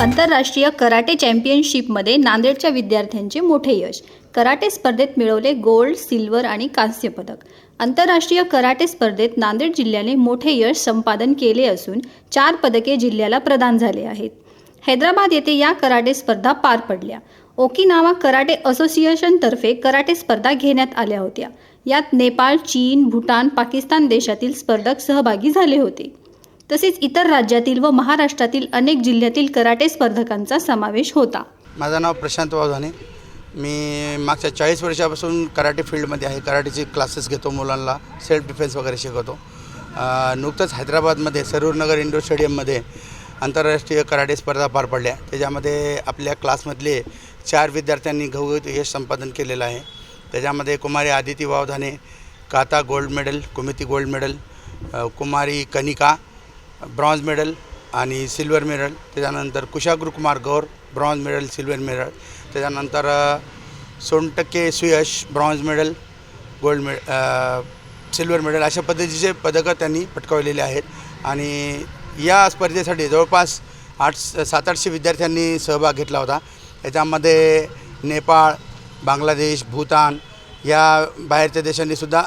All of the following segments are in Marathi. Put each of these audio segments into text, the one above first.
आंतरराष्ट्रीय कराटे चॅम्पियनशिपमध्ये नांदेडच्या विद्यार्थ्यांचे मोठे यश. कराटे स्पर्धेत मिळवले गोल्ड सिल्वर आणि कांस्य पदक. आंतरराष्ट्रीय कराटे स्पर्धेत नांदेड जिल्ह्याने मोठे यश संपादन केले असून चार पदके जिल्ह्याला प्रदान झाले आहेत. हैदराबाद येथे या कराटे स्पर्धा पार पडल्या. ओकिनावा कराटे असोसिएशनतर्फे कराटे स्पर्धा घेण्यात आल्या होत्या. यात नेपाळ चीन भूटान पाकिस्तान देशातील स्पर्धक सहभागी झाले होते. तसेच इतर राज्यातील व महाराष्ट्रातील अनेक जिल्ह्यातील कराटे स्पर्धकांचा समावेश होता. माझं नाव प्रशांत वावधाने मी मागच्या चाळीस वर्षापासून कराटे फील्डमध्ये आहे. कराटेचे क्लासेस घेतो मुलांना सेल्फ डिफेन्स वगैरे शिकवतो. नुकतंच हैदराबादमध्ये सरूरनगर इंडोर स्टेडियममध्ये आंतरराष्ट्रीय कराटे स्पर्धा पार पडल्या. त्याच्यामध्ये आपल्या क्लासमधले चार विद्यार्थ्यांनी घवघवीत यश संपादन केलेलं आहे. त्याच्यामध्ये कुमारी Aditi Vavdhane kata gold medal kumite gold medal कुमारी कनिका ब्रॉन्झ मेडल आणि सिल्वर मेडल त्याच्यानंतर Kushagra Kumar Gaur bronze medal silver medal त्याच्यानंतर Sontakke Suyash bronze medal gold medal silver medal अशा पद्धतीचे पदकं त्यांनी पटकावलेले आहेत. आणि या स्पर्धेसाठी जवळपास आठ सात आठशे विद्यार्थ्यांनी सहभाग घेतला होता. याच्यामध्ये नेपाळ बांगलादेश भूतान या बाहेरच्या देशांनीसुद्धा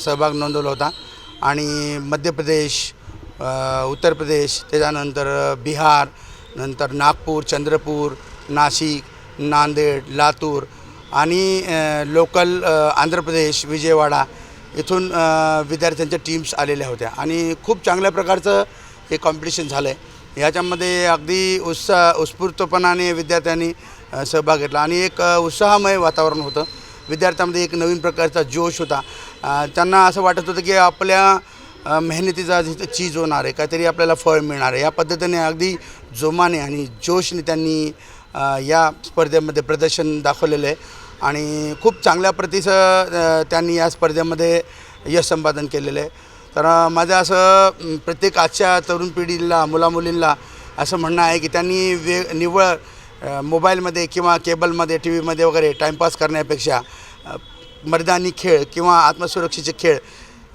सहभाग नोंदवला होता. आणि मध्य प्रदेश उत्तर प्रदेश त्याच्यानंतर बिहार नंतर नागपूर चंद्रपूर नाशिक नांदेड लातूर आणि लोकल आंध्र प्रदेश विजयवाडा इथून विद्यार्थ्यांच्या टीम्स आलेल्या होत्या. आणि खूप चांगल्या प्रकारचं हे कॉम्पिटिशन झालं आहे याच्यामध्ये अगदी उत्साह उत्स्फूर्तपणाने विद्यार्थ्यांनी सहभाग घेतला. आणि एक उत्साहमय वातावरण होतं. विद्यार्थ्यांमध्ये एक नवीन प्रकारचा जोश होता. त्यांना असं वाटत होतं की आपल्या मेहनतीचा जिथं चीज होणार आहे काहीतरी आपल्याला फळ मिळणार आहे या पद्धतीने अगदी जोमाने आणि जोशने त्यांनी या स्पर्धेमध्ये प्रदर्शन दाखवलेलं आहे. आणि खूप चांगल्या प्रतीचं त्यांनी या स्पर्धेमध्ये यश संपादन केलेलं आहे. तर माझं असं प्रत्येक आजच्या तरुण पिढीला मुलामुलींना असं म्हणणं आहे की त्यांनी वे निव्वळ मोबाईलमध्ये किंवा केबलमध्ये टी व्हीमध्ये वगैरे टाईमपास करण्यापेक्षा मर्दानी मैदानी खेळ किंवा आत्मसुरक्षेचे खेळ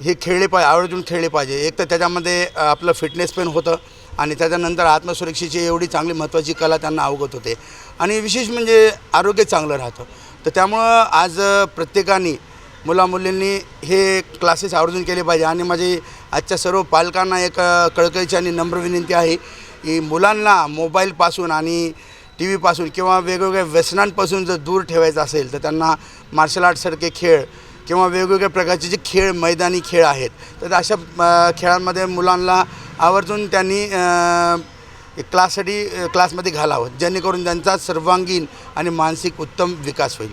हे खेळले पाहिजे आवर्जून खेळले पाहिजे. एक तर त्याच्यामध्ये आपलं फिटनेस पण होतं आणि त्याच्यानंतर आत्मसुरक्षेची एवढी चांगली महत्त्वाची कला त्यांना अवगत होते. आणि विशेष म्हणजे आरोग्य चांगलं राहतं. तर त्यामुळं आज प्रत्येकाने मुलामुलींनी हे क्लासेस आवर्जून केले पाहिजे. आणि माझी आजच्या सर्व पालकांना एक कळकळीची आणि नम्र विनंती आहे की मुलांना मोबाईलपासून आणि टी व्हीपासून किंवा वेगवेगळ्या व्यसनांपासून जर दूर ठेवायचं असेल तर त्यांना मार्शल आर्टसारखे खेळ किंवा वेगवेगळ्या प्रकारचे जे खेळ मैदानी खेळ आहेत. तर अशा खेळांमध्ये मुलांना आवर्जून त्यांनी क्लाससाठी क्लासमध्ये घालावं जेणेकरून त्यांचा सर्वांगीण आणि मानसिक उत्तम विकास होईल.